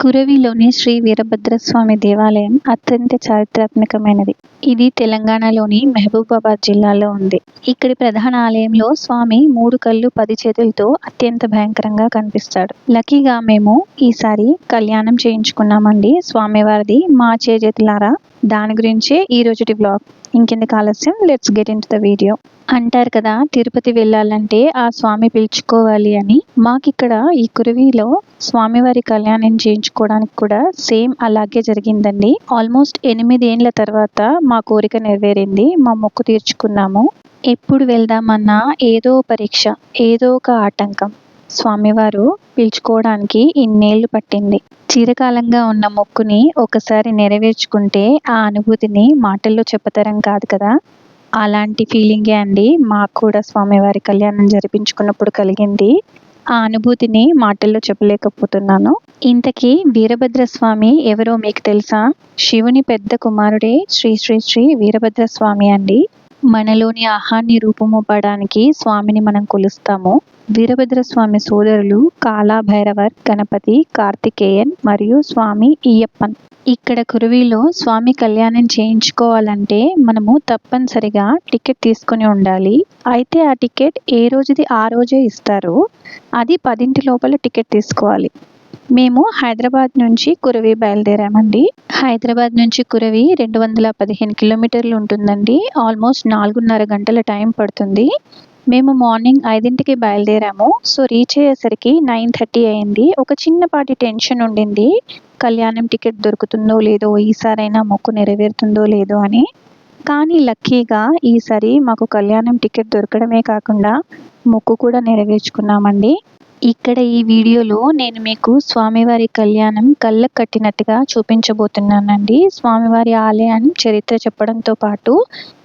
కురవిలోని శ్రీ వీరభద్రస్వామి దేవాలయం అత్యంత చారిత్రాత్మకమైనది. ఇది తెలంగాణలోని మహబూబాబాద్ జిల్లాలో ఉంది. ఇక్కడి ప్రధాన ఆలయంలో స్వామి మూడు కళ్ళు పది చేతులతో అత్యంత భయంకరంగా కనిపిస్తాడు. లక్కీగా మేము ఈసారి కళ్యాణం చేయించుకున్నామండి స్వామివారిది మా చేజేతులారా. దాని గురించే ఈ రోజుటి బ్లాగ్. ఇంకెందుకు ఆలస్యం? Let's get in the video అంటారు కదా తిరుపతి వెళ్ళాలంటే ఆ స్వామి పిలుచుకోవాలి అని. మాకిక్కడ ఈ కురువిలో స్వామివారి కళ్యాణం చేయించుకోవడానికి కూడా సేమ్ అలాగే జరిగిందండి. ఆల్మోస్ట్ ఎనిమిది ఏండ్ల తర్వాత మా కోరిక నెరవేరింది. మా మొక్కు తీర్చుకున్నాము. ఎప్పుడు వెళ్దామన్నా ఏదో పరీక్ష ఏదో ఒక ఆటంకం స్వామివారు పిలుచుకోవడానికి ఇన్నేళ్ళు పట్టింది. చిరకాలంగా ఉన్న మొక్కుని ఒకసారి నెరవేర్చుకుంటే ఆ అనుభూతిని మాటల్లో చెప్పతరం కాదు కదా? అలాంటి ఫీలింగే అండి. మాకు కూడా స్వామివారి కళ్యాణం జరిపించుకున్నప్పుడు కలిగింది. ఆ అనుభూతిని మాటల్లో చెప్పలేకపోతున్నాను. ఇంతకీ వీరభద్ర స్వామి ఎవరో మీకు తెలుసా? శివుని పెద్ద కుమారుడే శ్రీ శ్రీ శ్రీ వీరభద్ర స్వామి అండి. మనలోని ఆహాన్ని రూపుమొప్పడానికి స్వామిని మనం కొలుస్తాము. వీరభద్ర స్వామి సోదరులు కాలాభైరవర్ గణపతి కార్తికేయన్ మరియు స్వామి ఈయప్పన్. ఇక్కడ కురువిలో స్వామి కళ్యాణం చేయించుకోవాలంటే మనము తప్పనిసరిగా టికెట్ తీసుకుని ఉండాలి. అయితే ఆ టికెట్ ఏ రోజుది ఆ రోజే ఇస్తారు. అది పదింటి లోపల టికెట్ తీసుకోవాలి. మేము హైదరాబాద్ నుంచి కురవి బయలుదేరామండి. హైదరాబాద్ నుంచి కురవి రెండు వందల పదిహేను కిలోమీటర్లు ఉంటుందండి. ఆల్మోస్ట్ నాలుగున్నర గంటల టైం పడుతుంది. మేము మార్నింగ్ ఐదింటికి బయలుదేరాము. సో రీచ్ అయ్యేసరికి నైన్ థర్టీ అయింది. ఒక చిన్నపాటి టెన్షన్ ఉండింది. కళ్యాణం టికెట్ దొరుకుతుందో లేదో ఈసారైనా మొక్కు నెరవేరుతుందో లేదో అని. కానీ లక్కీగా ఈసారి మాకు కళ్యాణం టికెట్ దొరకడమే కాకుండా మొక్కు కూడా నెరవేర్చుకున్నామండి. ఇక్కడ ఈ వీడియోలో నేను మీకు స్వామివారి కళ్యాణం కళ్ళకు కట్టినట్టుగా చూపించబోతున్నానండి. స్వామివారి ఆలయాన్ని చరిత్ర చెప్పడంతో పాటు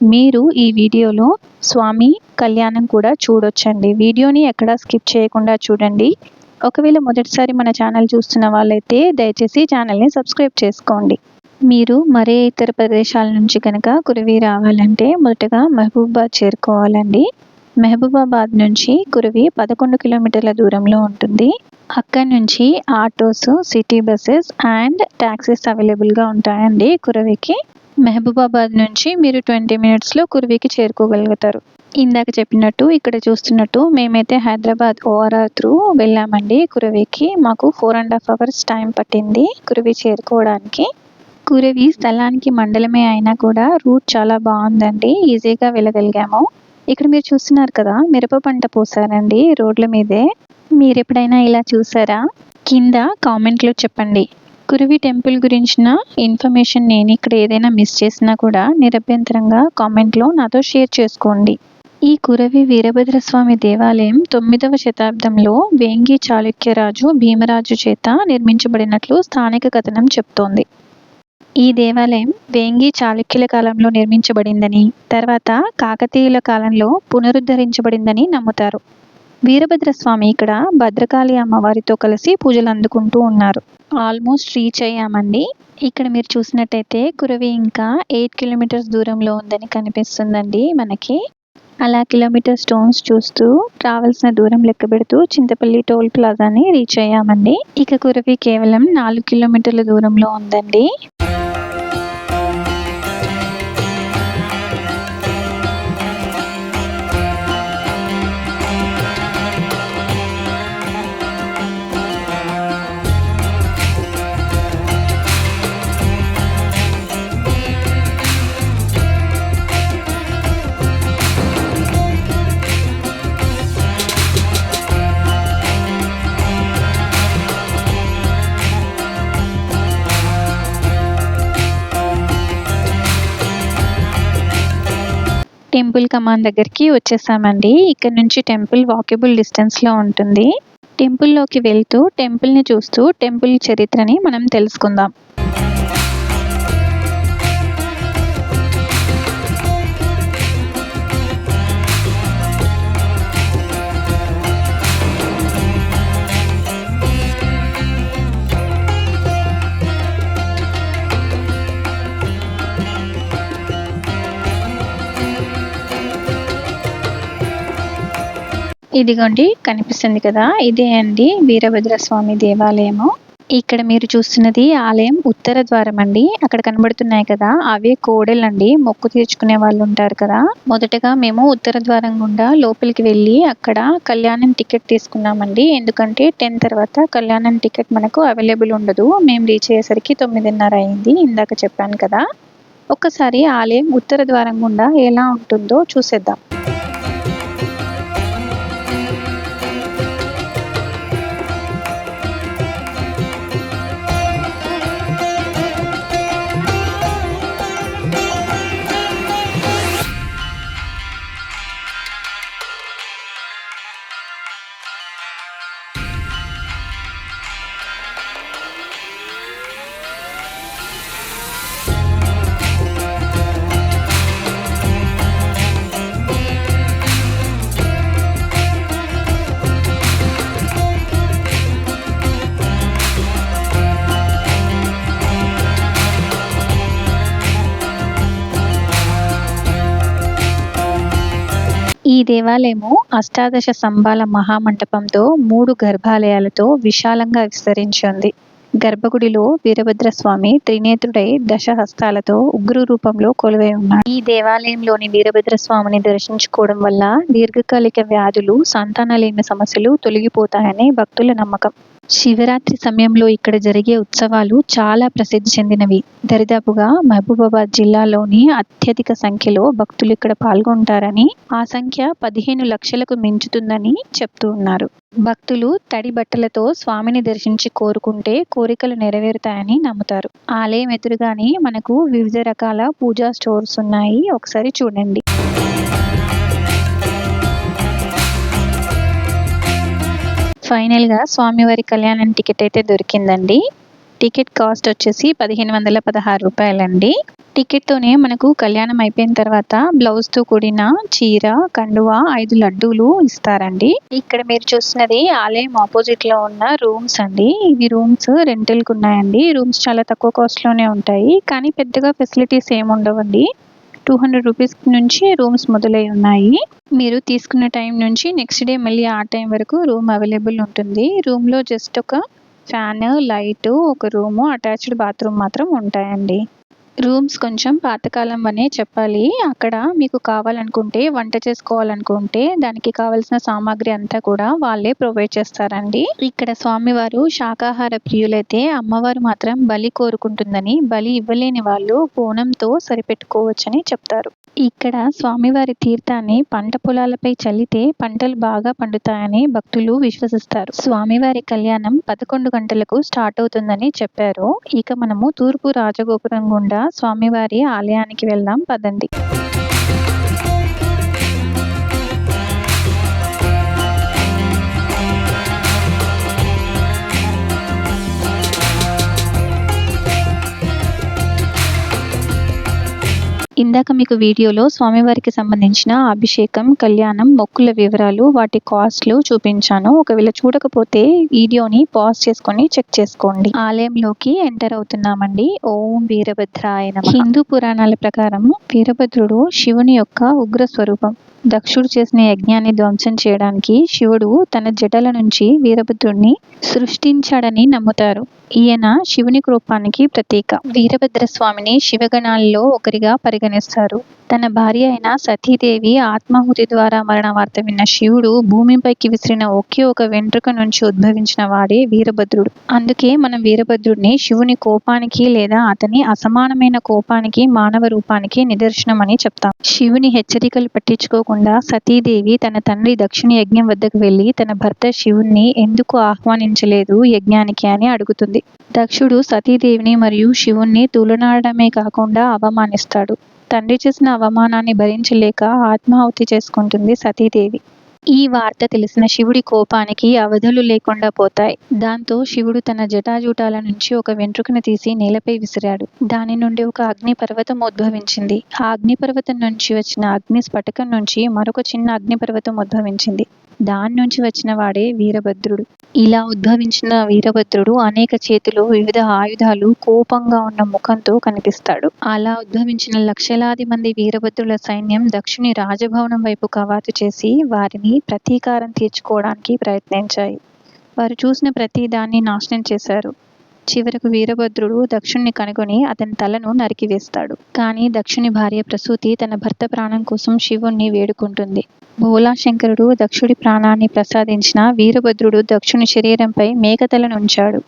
మీరు ఈ వీడియోలో స్వామి కళ్యాణం కూడా చూడొచ్చండి. వీడియోని ఎక్కడా స్కిప్ చేయకుండా చూడండి. ఒకవేళ మొదటిసారి మన ఛానల్ చూస్తున్న వాళ్ళైతే దయచేసి ఛానల్ని సబ్స్క్రైబ్ చేసుకోండి. మీరు మరే ఇతర ప్రదేశాల నుంచి కనుక కురివి రావాలంటే మొదటగా మహబూబాబాద్ చేరుకోవాలండి. మహబూబాబాద్ నుంచి కురివి పదకొండు కిలోమీటర్ల దూరంలో ఉంటుంది. అక్కడి నుంచి autos city buses and taxis అవైలబుల్గా ఉంటాయండి కురవికి. మహబూబాబాద్ నుంచి మీరు ట్వంటీ మినిట్స్లో కురివికి చేరుకోగలుగుతారు. ఇందాక చెప్పినట్టు ఇక్కడ చూస్తున్నట్టు మేమైతే హైదరాబాద్ ఓఆర్ఆర్ త్రూ వెళ్ళామండి కురవికి. మాకు four and half hours time పట్టింది కురవి చేరుకోవడానికి. కురవి స్థలానికి మండలమే అయినా కూడా రూట్ చాలా బాగుందండి. ఈజీగా వెళ్ళగలిగాము. ఇక్కడ మీరు చూస్తున్నారు కదా మిరప పంట పోసారండి రోడ్ల మీదే. మీరు ఎప్పుడైనా ఇలా చూసారా? కింద కామెంట్లో చెప్పండి. కురువి టెంపుల్ గురించిన ఇన్ఫర్మేషన్ నేను ఇక్కడ ఏదైనా మిస్ చేసినా కూడా నిరభ్యంతరంగా కామెంట్లో నాతో షేర్ చేసుకోండి. ఈ కురవి వీరభద్రస్వామి దేవాలయం తొమ్మిదవ శతాబ్దంలో వేంగి చాళుక్యరాజు భీమరాజు చేత నిర్మించబడినట్లు స్థానిక కథనం చెప్తోంది. ఈ దేవాలయం వేంగి చాళుక్యుల కాలంలో నిర్మించబడిందని తర్వాత కాకతీయుల కాలంలో పునరుద్ధరించబడిందని నమ్ముతారు. వీరభద్రస్వామి ఇక్కడ భద్రకాళి అమ్మవారితో కలిసి పూజలు అందుకుంటూ ఉన్నారు. ఆల్మోస్ట్ రీచ్ అయ్యామండి. ఇక్కడ మీరు చూసినట్టయితే కురవి ఇంకా ఎయిట్ కిలోమీటర్స్ దూరంలో ఉందని కనిపిస్తుందండి మనకి. అలా కిలోమీటర్ స్టోన్స్ చూస్తూ రావాల్సిన దూరం లెక్క పెడుతూ చింతపల్లి టోల్ ప్లాజాని రీచ్ అయ్యామండి. ఇక కురవి కేవలం నాలుగు కిలోమీటర్ల దూరంలో ఉందండి. టెంపుల్ కమాన్ దగ్గరికి వచ్చేసామండి. ఇక్కడ నుంచి టెంపుల్ వాకబుల్ డిస్టెన్స్లో ఉంటుంది. టెంపుల్లోకి వెళ్తూ టెంపుల్ని చూస్తూ టెంపుల్ చరిత్రని మనం తెలుసుకుందాం. ఇదిగోండి కనిపిస్తుంది కదా? ఇదే అండి వీరభద్రస్వామి దేవాలయము. ఇక్కడ మీరు చూస్తున్నది ఆలయం ఉత్తర ద్వారం అండి. అక్కడ కనబడుతున్నాయి కదా? అవే కోడెలండి. మొక్కు తీర్చుకునే వాళ్ళు ఉంటారు కదా? మొదటగా మేము ఉత్తర ద్వారం గుండా లోపలికి వెళ్ళి అక్కడ కళ్యాణం టికెట్ తీసుకున్నామండి. ఎందుకంటే టెన్ తర్వాత కళ్యాణం టికెట్ మనకు అవైలబుల్ ఉండదు. మేము రీచ్ అయ్యేసరికి తొమ్మిదిన్నర అయింది. ఇందాక చెప్పాను కదా? ఒక్కసారి ఆలయం ఉత్తర ద్వారం గుండా ఎలా ఉంటుందో చూసేద్దాం. దేవాలయము అష్టాదశ స్తంభాల మహామంటపంతో మూడు గర్భాలయాలతో విశాలంగా విస్తరించి ఉంది. గర్భగుడిలో వీరభద్రస్వామి త్రినేత్రుడై దశహస్తాలతో ఉగ్ర రూపంలో కొలువై ఉన్నాడు. ఈ దేవాలయంలోని వీరభద్రస్వామిని దర్శించుకోవడం వల్ల దీర్ఘకాలిక వ్యాధులు సంతానలేమి సమస్యలు తొలగిపోతాయని భక్తుల నమ్మకం. శివరాత్రి సమయంలో ఇక్కడ జరిగే ఉత్సవాలు చాలా ప్రసిద్ధి చెందినవి. దరిదాపుగా మహబూబాబాద్ జిల్లాలోని అత్యధిక సంఖ్యలో భక్తులు ఇక్కడ పాల్గొంటారని ఆ సంఖ్య పదిహేను లక్షలకు మించుతుందని చెప్తూ ఉన్నారు. భక్తులు తడి బట్టలతో స్వామిని దర్శించి కోరుకుంటే కోరికలు నెరవేరుతాయని నమ్ముతారు. ఆలయం ఎదురుగానే మనకు వివిధ రకాల పూజా స్టోర్స్ ఉన్నాయి. ఒకసారి చూడండి. ఫైనల్గా స్వామివారి కళ్యాణం టికెట్ అయితే దొరికిందండి. టికెట్ కాస్ట్ వచ్చేసి పదిహేను వందల పదహారు రూపాయలండి. టికెట్తోనే మనకు కళ్యాణం అయిపోయిన తర్వాత బ్లౌజ్తో కూడిన చీర కండువ ఐదు లడ్డూలు ఇస్తారండి. ఇక్కడ మీరు చూస్తున్నది ఆలయం ఆపోజిట్లో ఉన్న రూమ్స్ అండి. ఇవి రూమ్స్ రెంటల్కి ఉన్నాయండి. రూమ్స్ చాలా తక్కువ కాస్ట్లోనే ఉంటాయి. కానీ పెద్దగా ఫెసిలిటీస్ ఏమి ఉండవండి టూ హండ్రెడ్ రూపీస్ నుంచి రూమ్స్ మొదలై ఉన్నాయి. మీరు తీసుకున్న టైం నుంచి నెక్స్ట్ డే మళ్ళీ ఆ టైం వరకు రూమ్ అవైలబుల్ ఉంటుంది. రూమ్లో జస్ట్ ఒక ఫ్యాన్ లైట్ ఒక రూము అటాచ్డ్ బాత్రూమ్ మాత్రం ఉంటాయండి. రూమ్స్ కొంచెం పాతకాలం అనే చెప్పాలి. అక్కడ మీకు కావాలనుకుంటే వంట చేసుకోవాలనుకుంటే దానికి కావలసిన సామాగ్రి అంతా కూడా వాళ్ళే ప్రొవైడ్ చేస్తారండి. ఇక్కడ స్వామివారు శాకాహార ప్రియులైతే అమ్మవారు మాత్రం బలి కోరుకుంటుందని బలి ఇవ్వలేని వాళ్ళు బోనంతో సరిపెట్టుకోవచ్చని చెప్తారు. ఇక్కడ స్వామివారి తీర్థాన్ని పంట పొలాలపై చల్లితే పంటలు బాగా పండుతాయని భక్తులు విశ్వసిస్తారు. స్వామివారి కళ్యాణం పదకొండు గంటలకు స్టార్ట్ అవుతుందని చెప్పారు. ఇక మనము తూర్పు రాజగోపురం గుండా స్వామివారి ఆలయానికి వెళ్దాం. పదండి. ఇందాక మీకు వీడియోలో స్వామివారికి సంబంధించిన అభిషేకం కళ్యాణం మొక్కుల వివరాలు వాటి కాస్ట్లు చూపించాను. ఒకవేళ చూడకపోతే వీడియోని పాజ్ చేసుకొని చెక్ చేసుకోండి. ఆలయంలోకి ఎంటర్ అవుతున్నామండి. ఓం వీరభద్రాయ హిందూ పురాణాల ప్రకారం వీరభద్రుడు శివుని యొక్క ఉగ్ర స్వరూపం. దక్షుడు చేసిన యజ్ఞాన్ని ధ్వంసం చేయడానికి శివుడు తన జటల నుంచి వీరభద్రుడిని సృష్టించాడని నమ్ముతారు. ఈయన శివుని రూపానికి ప్రతీక. వీరభద్ర స్వామిని శివగణాల్లో ఒకరిగా పరిగణిస్తారు తన భార్య అయిన సతీదేవి ఆత్మాహుతి ద్వారా మరణ వార్త విన్న శివుడు భూమిపైకి విసిరిన ఒకే ఒక వెంట్రుక నుంచి ఉద్భవించిన వాడే వీరభద్రుడు. అందుకే మనం వీరభద్రుడిని శివుని కోపానికి లేదా అతని అసమానమైన కోపానికి మానవ రూపానికి నిదర్శనం అని చెప్తాం. శివుని హెచ్చరికలు పట్టించుకోకుండా సతీదేవి తన తండ్రి దక్షిణ యజ్ఞం వద్దకు వెళ్ళి తన భర్త శివుణ్ణి ఎందుకు ఆహ్వానించలేదు యజ్ఞానికి అని అడుగుతుంది. దక్షుడు సతీదేవిని మరియు శివుణ్ణి తులనాడమే కాకుండా అవమానిస్తాడు. తండ్రి చేసిన అవమానాన్ని భరించలేక ఆత్మాహుతి చేసుకుంటుంది సతీదేవి. ఈ వార్త తెలిసిన శివుడి కోపానికి అవధులు లేకుండా పోతాయి. దాంతో శివుడు తన జటాజూటాల నుంచి ఒక వెంట్రుకను తీసి నేలపై విసిరాడు. దాని నుండి ఒక అగ్నిపర్వతం ఉద్భవించింది. ఆ అగ్నిపర్వతం నుంచి వచ్చిన అగ్ని స్ఫటికం నుంచి మరొక చిన్న అగ్నిపర్వతం ఉద్భవించింది. దాని నుంచి వచ్చిన వాడే వీరభద్రుడు. ఇలా ఉద్భవించిన వీరభద్రుడు అనేక చేతులు వివిధ ఆయుధాలు కోపంగా ఉన్న ముఖంతో కనిపిస్తాడు. అలా ఉద్భవించిన లక్షలాది మంది వీరభద్రుల సైన్యం దక్షిణి రాజభవనం వైపు కవాతు చేసి వారిని ప్రతీకారం తీర్చుకోవడానికి ప్రయత్నించాయి. వారు చూసిన ప్రతి దాన్ని నాశనం చేశారు. చివరకు వీరభద్రుడు దక్షుణ్ణి కనుగొని అతని తలను నరికివేస్తాడు. కానీ దక్షుని భార్య ప్రసూతి తన భర్త ప్రాణం కోసం శివుణ్ణి వేడుకుంటుంది. భోలాశంకరుడు దక్షుడి ప్రాణాన్ని ప్రసాదించిన వీరభద్రుడు దక్షుని శరీరంపై మేకతలను ఉంచాడు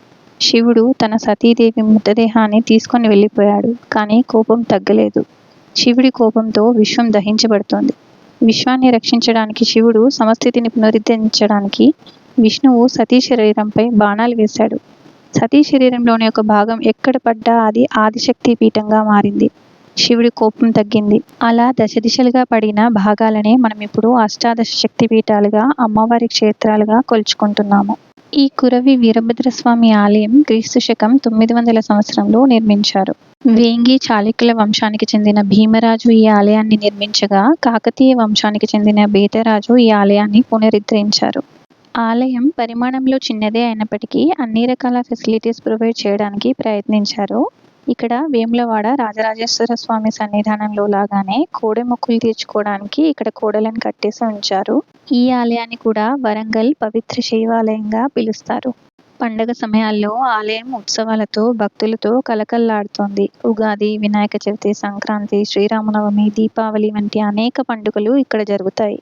శివుడు తన సతీదేవి మృతదేహాన్ని తీసుకొని వెళ్ళిపోయాడు కానీ కోపం తగ్గలేదు. శివుడి కోపంతో విశ్వం దహించబడుతోంది. విశ్వాన్ని రక్షించడానికి శివుడు సమస్థితిని పునరుద్ధరించడానికి విష్ణువు సతీ శరీరంపై బాణాలు వేశాడు. సతీ శరీరంలోని ఒక భాగం ఎక్కడ పడ్డా అది ఆదిశక్తి పీఠంగా మారింది. శివుడి కోపం తగ్గింది. అలా దశ దిశలుగా పడిన భాగాలనే మనం ఇప్పుడు అష్టాదశ శక్తి పీఠాలుగా అమ్మవారి క్షేత్రాలుగా కొలుచుకుంటున్నాము. ఈ కురవి వీరభద్రస్వామి ఆలయం క్రీస్తు శకం తొమ్మిది వందల సంవత్సరంలో నిర్మించారు. వేంగి చాళుక్యుల వంశానికి చెందిన భీమరాజు ఈ ఆలయాన్ని నిర్మించగా కాకతీయ వంశానికి చెందిన బేతరాజు ఈ ఆలయాన్ని పునరుద్ధరించారు. ఆలయం పరిమాణంలో చిన్నదే అయినప్పటికీ అన్ని రకాల ఫెసిలిటీస్ ప్రొవైడ్ చేయడానికి ప్రయత్నించారు. ఇక్కడ వేములవాడ రాజరాజేశ్వర స్వామి సన్నిధానంలో లాగానే కోడె మొక్కులు తీర్చుకోవడానికి ఇక్కడ కోడలను కట్టేసి ఉంచారు. ఈ ఆలయాన్ని కూడా వరంగల్ పవిత్ర శైవాలయంగా పిలుస్తారు. పండగ సమయాల్లో ఆలయం ఉత్సవాలతో భక్తులతో కలకల్లాడుతోంది. ఉగాది వినాయక చవితి సంక్రాంతి శ్రీరామనవమి దీపావళి వంటి అనేక పండుగలు ఇక్కడ జరుగుతాయి.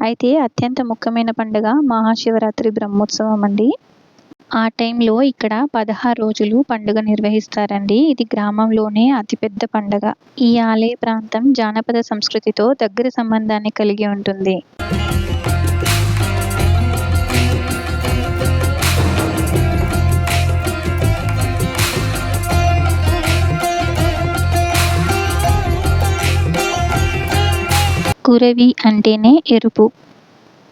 అయితే అత్యంత ముఖ్యమైన పండుగ మహాశివరాత్రి బ్రహ్మోత్సవం అండి. ఆ టైంలో ఇక్కడ పదహారు రోజులు పండుగ నిర్వహిస్తారండి. ఇది గ్రామంలోనే అతిపెద్ద పండుగ. ఈ ఆలయ ప్రాంతం జానపద సంస్కృతితో దగ్గర సంబంధాన్ని కలిగి ఉంటుంది. కురవి అంటేనే ఎరుపు.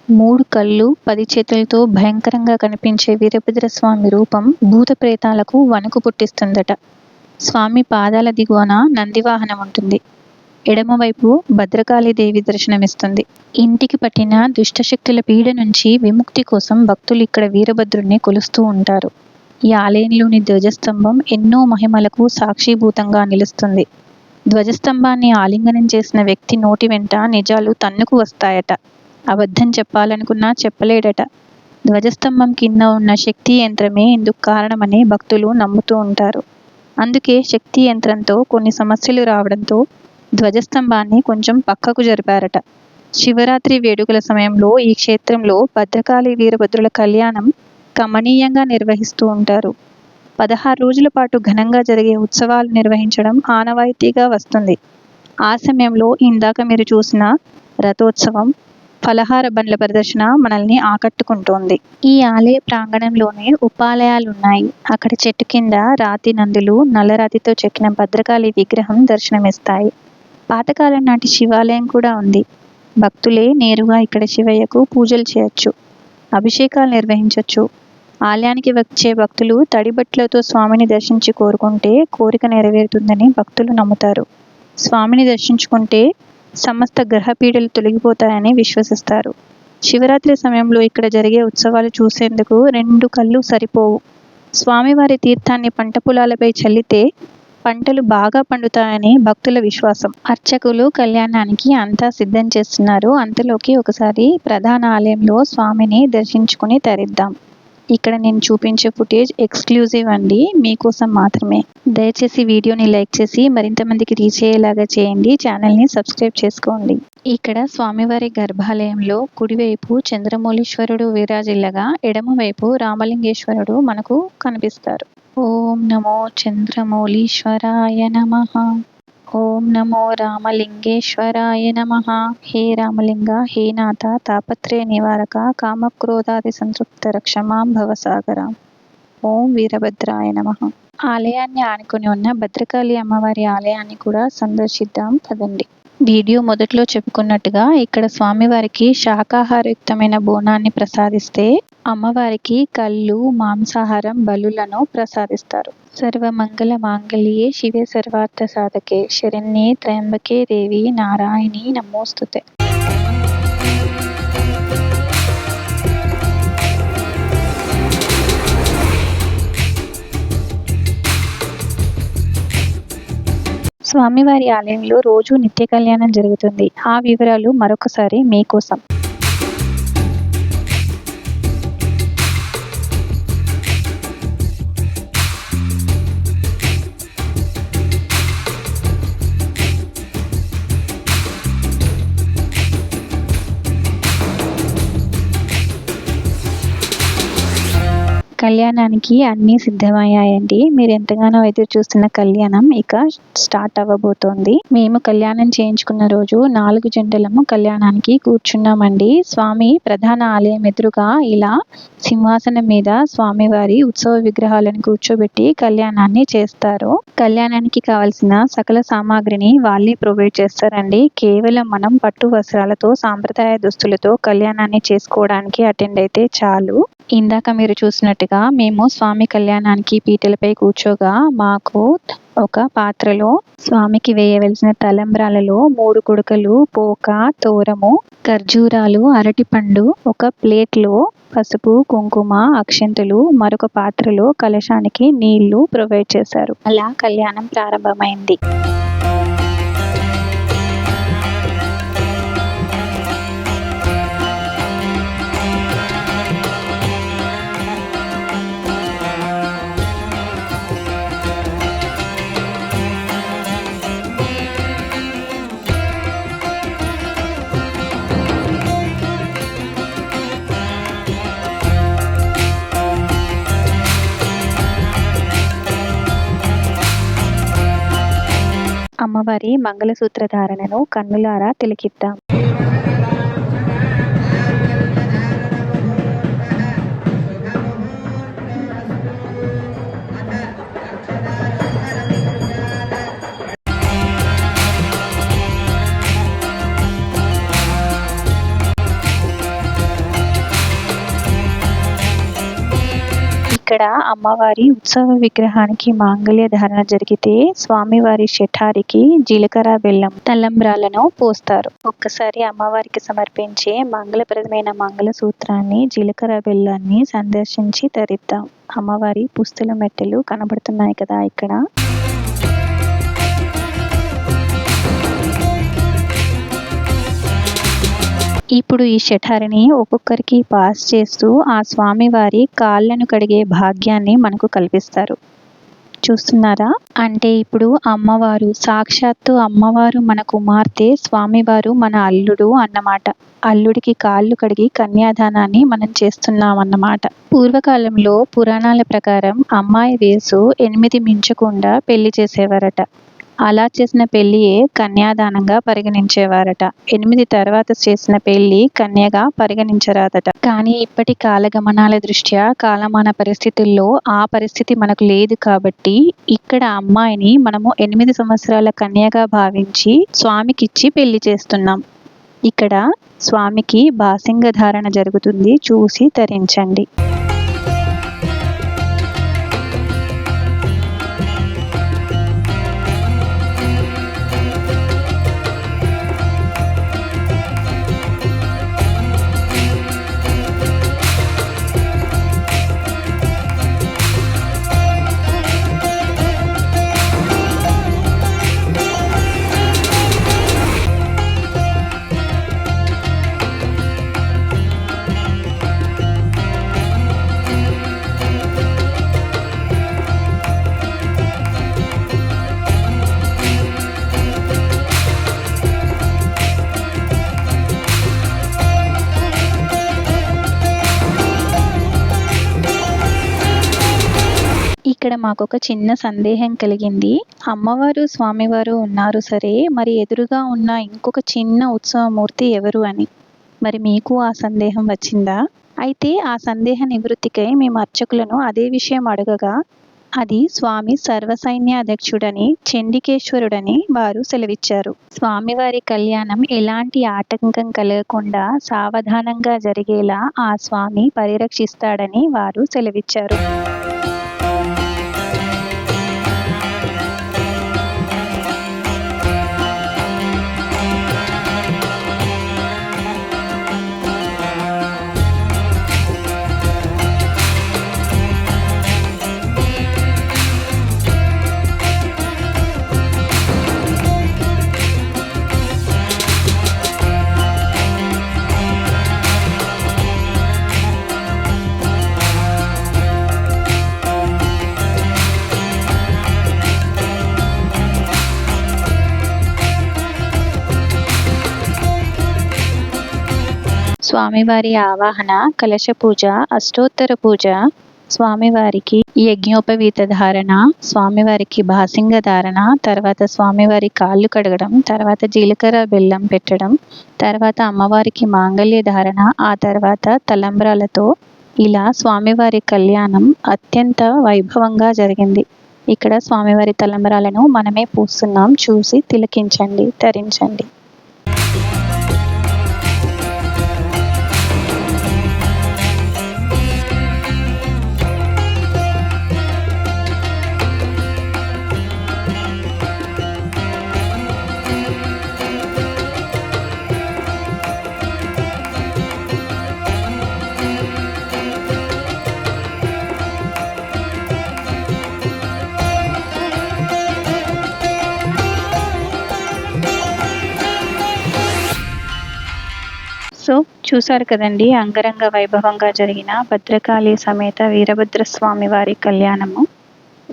మూడు కళ్ళు పది చేతులతో భయంకరంగా కనిపించే వీరభద్ర స్వామి రూపం భూత ప్రేతాలకు వణుకు పుట్టిస్తుందట. స్వామి పాదాల దిగువన నందివాహనం ఉంటుంది. ఎడమవైపు భద్రకాళీదేవి దర్శనమిస్తుంది. ఇంటికి పట్టిన దుష్టశక్తుల పీడ నుంచి విముక్తి కోసం భక్తులు ఇక్కడ వీరభద్రుణ్ణి కొలుస్తూ ఉంటారు. ఈ ఆలయంలోని ధ్వజస్తంభం ఎన్నో మహిమలకు సాక్షిభూతంగా నిలుస్తుంది. ధ్వజస్తంభాన్ని ఆలింగనం చేసిన వ్యక్తి నోటి వెంట నిజాలు తన్నుకు వస్తాయట. అబద్ధం చెప్పాలనుకున్నా చెప్పలేడట. ధ్వజస్తంభం కింద ఉన్న శక్తి యంత్రమే ఇందుకు కారణమని భక్తులు నమ్ముతూ ఉంటారు. అందుకే శక్తి యంత్రంతో కొన్ని సమస్యలు రావడంతో ధ్వజస్తంభాన్ని కొంచెం పక్కకు జరిపారట. శివరాత్రి వేడుకల సమయంలో ఈ క్షేత్రంలో భద్రకాళి వీరభద్రుల కళ్యాణం కమనీయంగా నిర్వహిస్తూ ఉంటారు. పదహారు రోజుల పాటు ఘనంగా జరిగే ఉత్సవాలు నిర్వహించడం ఆనవాయితీగా వస్తుంది. ఆ సమయంలో ఇందాక మీరు చూసిన రథోత్సవం ఫలహార బండ్ల ప్రదర్శన మనల్ని ఆకట్టుకుంటోంది. ఈ ఆలయ ప్రాంగణంలోనే ఉపాలయాలు ఉన్నాయి అక్కడ చెట్టు కింద రాతి నందులు నల్లరాతితో చెక్కిన భద్రకాళి విగ్రహం దర్శనమిస్తాయి. పాతకాలం నాటి శివాలయం కూడా ఉంది. భక్తులే నేరుగా ఇక్కడ శివయ్యకు పూజలు చేయొచ్చు అభిషేకాలు నిర్వహించవచ్చు ఆలయానికి వచ్చే భక్తులు తడిబట్లతో స్వామిని దర్శించి కోరుకుంటే కోరిక నెరవేరుతుందని భక్తులు నమ్ముతారు. స్వామిని దర్శించుకుంటే సమస్త గ్రహపీడలు తొలగిపోతాయని విశ్వసిస్తారు. శివరాత్రి సమయంలో ఇక్కడ జరిగే ఉత్సవాలు చూసేందుకు రెండు కళ్ళు సరిపోవు. స్వామివారి తీర్థాన్ని పంట పొలాలపై చల్లితే పంటలు బాగా పండుతాయని భక్తుల విశ్వాసం. అర్చకులు కళ్యాణానికి అంతా సిద్ధం చేస్తున్నారు. అంతలోకి ఒకసారి ప్రధాన ఆలయంలో స్వామిని దర్శించుకుని తరిద్దాం. ఇక్కడ నేను చూపించే ఫుటేజ్ ఎక్స్క్లూజివ్ అండి. మీకోసం మాత్రమే. దయచేసి వీడియోని లైక్ చేసి మరింత మందికి రీచ్ అయ్యేలాగా చేయండి. ఛానల్ని సబ్స్క్రైబ్ చేసుకోండి. ఇక్కడ స్వామివారి గర్భాలయంలో కుడివైపు చంద్రమౌళీశ్వరుడు విరాజిల్లగా ఎడమవైపు రామలింగేశ్వరుడు మనకు కనిపిస్తారు. ఓం నమో చంద్రమౌళీశ్వరాయ నమః. ఓం నమో రామలింగేశ్వరాయ నమ. హే రామలింగ హే నాథ తాపత్రయ నివారక కామక్రోధాది సంతృప్త రక్షమాం భవసాగర ఓం వీరభద్రాయ నమ. ఆలయాన్ని ఆనుకొని ఉన్న భద్రకాళి అమ్మవారి ఆలయాన్ని కూడా సందర్శిద్దాం. పదండి. వీడియో మొదట్లో చెప్పుకున్నట్టుగా ఇక్కడ స్వామివారికి శాకాహారయుక్తమైన బోనాన్ని ప్రసాదిస్తే అమ్మవారికి కళ్ళు మాంసాహారం బలులను ప్రసాదిస్తారు. సర్వమంగళ మాంగళ్యే శివే సర్వార్థ సాధకే. శరణ్యే త్రయంబకే దేవి నారాయణి నమోస్తుతే. స్వామివారి ఆలయంలో రోజు నిత్య కళ్యాణం జరుగుతుంది. ఆ వివరాలు మరొకసారి మీకోసం. కళ్యాణానికి అన్నీ సిద్ధమయ్యాయండి. మీరు ఎంతగానో ఎదురు చూస్తున్న కళ్యాణం ఇక స్టార్ట్ అవ్వబోతోంది. మేము కళ్యాణం చేయించుకున్న రోజు నాలుగు జంటలము కళ్యాణానికి కూర్చున్నామండి. స్వామి ప్రధాన ఆలయం ఎదురుగా ఇలా సింహాసనం మీద స్వామివారి ఉత్సవ విగ్రహాలను కూర్చోబెట్టి కళ్యాణాన్ని చేస్తారు. కళ్యాణానికి కావలసిన సకల సామాగ్రిని వాళ్ళే ప్రొవైడ్ చేస్తారండి. కేవలం మనం పట్టు వస్త్రాలతో సాంప్రదాయ దుస్తులతో కళ్యాణాన్ని చేసుకోవడానికి అటెండ్ అయితే చాలు. ఇందాక మీరు చూసినట్టుగా మేము స్వామి కళ్యాణానికి పీటలపై కూర్చోగా మాకు ఒక పాత్రలో స్వామికి వేయవలసిన తలంబ్రాలలో మూడు కుడకలు పోక తోరము ఖర్జూరాలు అరటిపండు ఒక ప్లేట్లో పసుపు కుంకుమ అక్షంతులు మరొక పాత్రలో కలశానికి నీళ్ళు ప్రొవైడ్ చేశారు. అలా కళ్యాణం ప్రారంభమైంది. అమ్మవారి మంగళసూత్ర ధారణను కన్నులారా తిలకిద్దాం. ఇక్కడ అమ్మవారి ఉత్సవ విగ్రహానికి మాంగళ్య ధారణ జరిగితే స్వామివారి శఠారికి జీలకర్ర బెల్లం తలంబ్రాలను పోస్తారు. ఒక్కసారి అమ్మవారికి సమర్పించే మంగళప్రదమైన మంగళ సూత్రాన్ని జీలకర్ర బెల్లాన్ని సందర్శించి తరిద్దాం. అమ్మవారి పుస్తుల మెట్టెలు కనబడుతున్నాయి కదా ఇక్కడ. ఇప్పుడు ఈ షఠారిని ఒక్కొక్కరికి పాస్ చేస్తూ ఆ స్వామివారి కాళ్ళను కడిగే భాగ్యాన్ని మనకు కల్పిస్తారు. చూస్తున్నారా? అంటే ఇప్పుడు అమ్మవారు సాక్షాత్తు అమ్మవారు మన కుమార్తె స్వామివారు మన అల్లుడు అన్నమాట. అల్లుడికి కాళ్ళు కడిగి కన్యాదానాన్ని మనం చేస్తున్నాం అన్నమాట పూర్వకాలంలో పురాణాల ప్రకారం అమ్మాయి వయసు ఎనిమిది మించకుండా పెళ్ళి చేసేవారట. అలా చేసిన పెళ్ళియే కన్యాదానంగా పరిగణించేవారట. ఎనిమిది తర్వాత చేసిన పెళ్ళి కన్యగా పరిగణించరాదట. కానీ ఇప్పటి కాలగమనాల దృష్ట్యా కాలమాన పరిస్థితుల్లో ఆ పరిస్థితి మనకు లేదు కాబట్టి ఇక్కడ అమ్మాయిని మనము ఎనిమిది సంవత్సరాల కన్యగా భావించి స్వామికిచ్చి పెళ్ళి చేస్తున్నాం. ఇక్కడ స్వామికి బాసింగ ధారణ జరుగుతుంది. చూసి తరించండి. మాకొక మాకు ఒక చిన్న సందేహం కలిగింది. అమ్మవారు స్వామివారు ఉన్నారు సరే మరి ఎదురుగా ఉన్న ఇంకొక చిన్న ఉత్సవమూర్తి ఎవరు అని? మరి మీకు ఆ సందేహం వచ్చిందా? అయితే ఆ సందేహ నివృత్తికై మేము అర్చకులను అదే విషయం అడగగా అది స్వామి సర్వసైన్యాధ్యక్షుడని చండికేశ్వరుడని వారు సెలవిచ్చారు. స్వామివారి కళ్యాణం ఎలాంటి ఆటంకం కలగకుండా సావధానంగా జరిగేలా ఆ స్వామి పరిరక్షిస్తాడని వారు సెలవిచ్చారు. స్వామివారి ఆవాహన కలశ పూజ అష్టోత్తర పూజ స్వామివారికి యజ్ఞోపవీత ధారణ స్వామివారికి బాసింగ ధారణ తర్వాత స్వామివారి కాళ్ళు కడగడం తర్వాత జీలకర్ర బెల్లం పెట్టడం తర్వాత అమ్మవారికి మాంగళ్య ధారణ ఆ తర్వాత తలంబ్రాలతో ఇలా స్వామివారి కళ్యాణం అత్యంత వైభవంగా జరిగింది. ఇక్కడ స్వామివారి తలంబరాలను మనమే పూస్తున్నాం చూసి తిలకించండి తరించండి. సో చూసారు కదండి అంగరంగ వైభవంగా జరిగిన భద్రకాళి సమేత వీరభద్ర స్వామి వారి కళ్యాణము.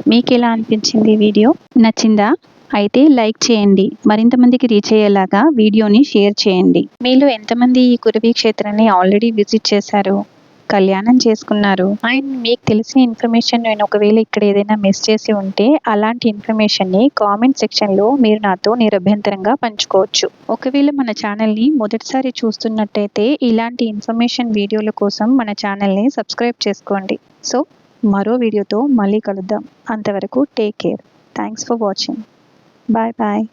మీకు ఎలా అనిపించింది వీడియో? నచ్చిందా? అయితే లైక్ చేయండి. మరింత మందికి రీచ్ అయ్యేలాగా వీడియోని షేర్ చేయండి. మీలో ఎంతమంది ఈ కురవి క్షేత్రాన్ని ఆల్రెడీ విజిట్ చేశారు? కళ్యాణం చేసుకున్నారు. అండ్ మీకు తెలిసిన ఇన్ఫర్మేషన్ నేను ఒకవేళ ఇక్కడ ఏదైనా మిస్ చేసి ఉంటే అలాంటి ఇన్ఫర్మేషన్ని కామెంట్ సెక్షన్లో మీరు నాతో నిరభ్యంతరంగా పంచుకోవచ్చు. ఒకవేళ మన ఛానల్ని మొదటిసారి చూస్తున్నట్టయితే ఇలాంటి ఇన్ఫర్మేషన్ వీడియోల కోసం మన ఛానల్ని సబ్స్క్రైబ్ చేసుకోండి. సో మరో వీడియోతో మళ్ళీ కలుద్దాం. అంతవరకు take care. Thanks for watching. Bye bye.